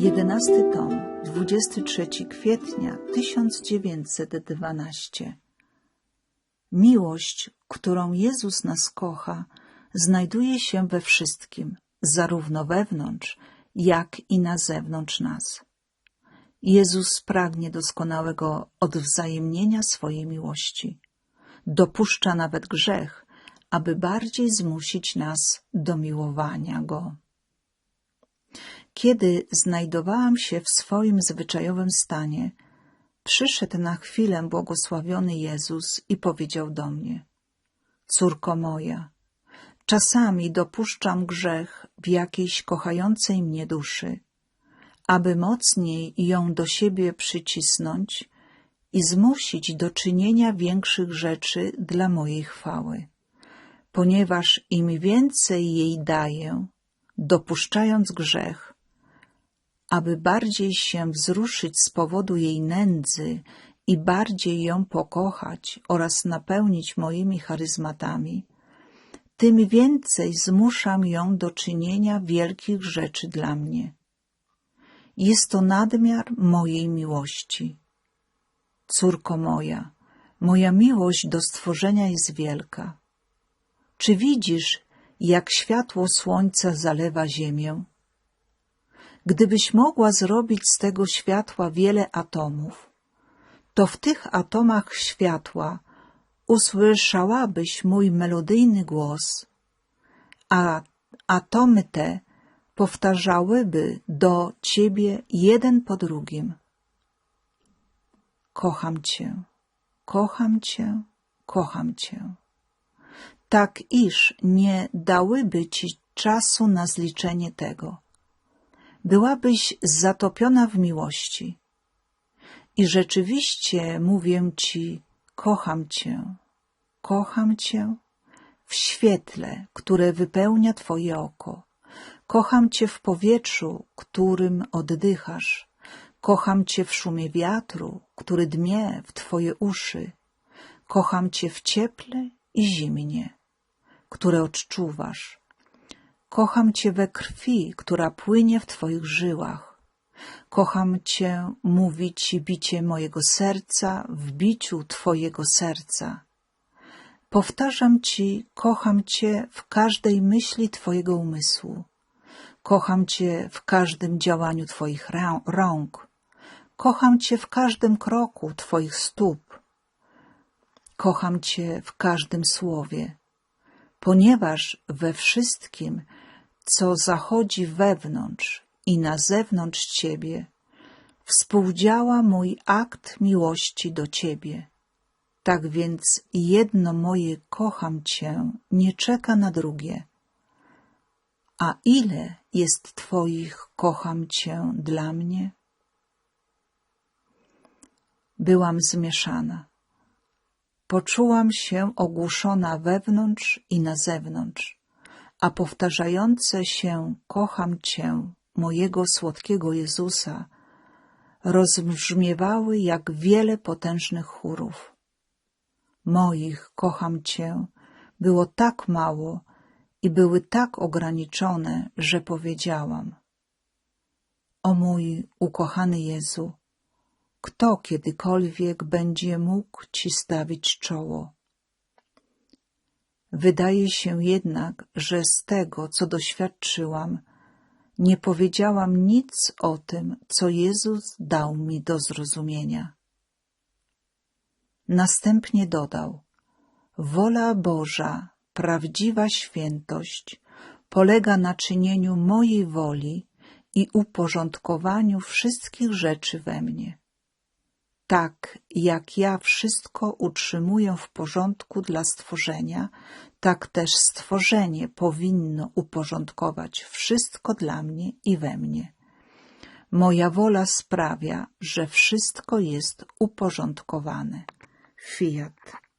Jedenasty tom, 23 kwietnia 1912 Miłość, którą Jezus nas kocha, znajduje się we wszystkim, zarówno wewnątrz, jak i na zewnątrz nas. Jezus pragnie doskonałego odwzajemnienia swojej miłości. Dopuszcza nawet grzech, aby bardziej zmusić nas do miłowania Go. Kiedy znajdowałam się w swoim zwyczajowym stanie, przyszedł na chwilę błogosławiony Jezus i powiedział do mnie: Córko moja, czasami dopuszczam grzech w jakiejś kochającej mnie duszy, aby mocniej ją do siebie przycisnąć i zmusić do czynienia większych rzeczy dla mojej chwały, ponieważ im więcej jej daję, dopuszczając grzech, aby bardziej się wzruszyć z powodu jej nędzy i bardziej ją pokochać oraz napełnić moimi charyzmatami, tym więcej zmuszam ją do czynienia wielkich rzeczy dla mnie. Jest to nadmiar mojej miłości. Córko moja, moja miłość do stworzenia jest wielka. Czy widzisz, jak światło słońca zalewa ziemię? Gdybyś mogła zrobić z tego światła wiele atomów, to w tych atomach światła usłyszałabyś mój melodyjny głos, a atomy te powtarzałyby do ciebie jeden po drugim. Kocham cię, kocham cię, kocham cię. Tak iż nie dałyby ci czasu na zliczenie tego byłabyś zatopiona w miłości. I rzeczywiście mówię ci, kocham cię, kocham cię w świetle, które wypełnia twoje oko. Kocham cię w powietrzu, którym oddychasz. Kocham cię w szumie wiatru, który dmie w twoje uszy. Kocham cię w cieple i zimnie, które odczuwasz. Kocham Cię we krwi, która płynie w Twoich żyłach. Kocham Cię, mówi Ci bicie mojego serca w biciu Twojego serca. Powtarzam Ci, kocham Cię w każdej myśli Twojego umysłu. Kocham Cię w każdym działaniu Twoich rąk. Kocham Cię w każdym kroku Twoich stóp. Kocham Cię w każdym słowie, ponieważ we wszystkim co zachodzi wewnątrz i na zewnątrz Ciebie, współdziała mój akt miłości do Ciebie. Tak więc jedno moje kocham Cię nie czeka na drugie. A ile jest Twoich kocham Cię dla mnie? Byłam zmieszana. Poczułam się ogłuszona wewnątrz i na zewnątrz a powtarzające się kocham Cię, mojego słodkiego Jezusa, rozbrzmiewały jak wiele potężnych chórów. Moich kocham Cię było tak mało i były tak ograniczone, że powiedziałam O mój ukochany Jezu, kto kiedykolwiek będzie mógł Ci stawić czoło? Wydaje się jednak, że z tego, co doświadczyłam, nie powiedziałam nic o tym, co Jezus dał mi do zrozumienia. Następnie dodał, wola Boża, prawdziwa świętość polega na czynieniu mojej woli i uporządkowaniu wszystkich rzeczy we mnie tak jak ja wszystko utrzymuję w porządku dla stworzenia, tak też stworzenie powinno uporządkować wszystko dla mnie i we mnie. Moja wola sprawia, że wszystko jest uporządkowane. Fiat.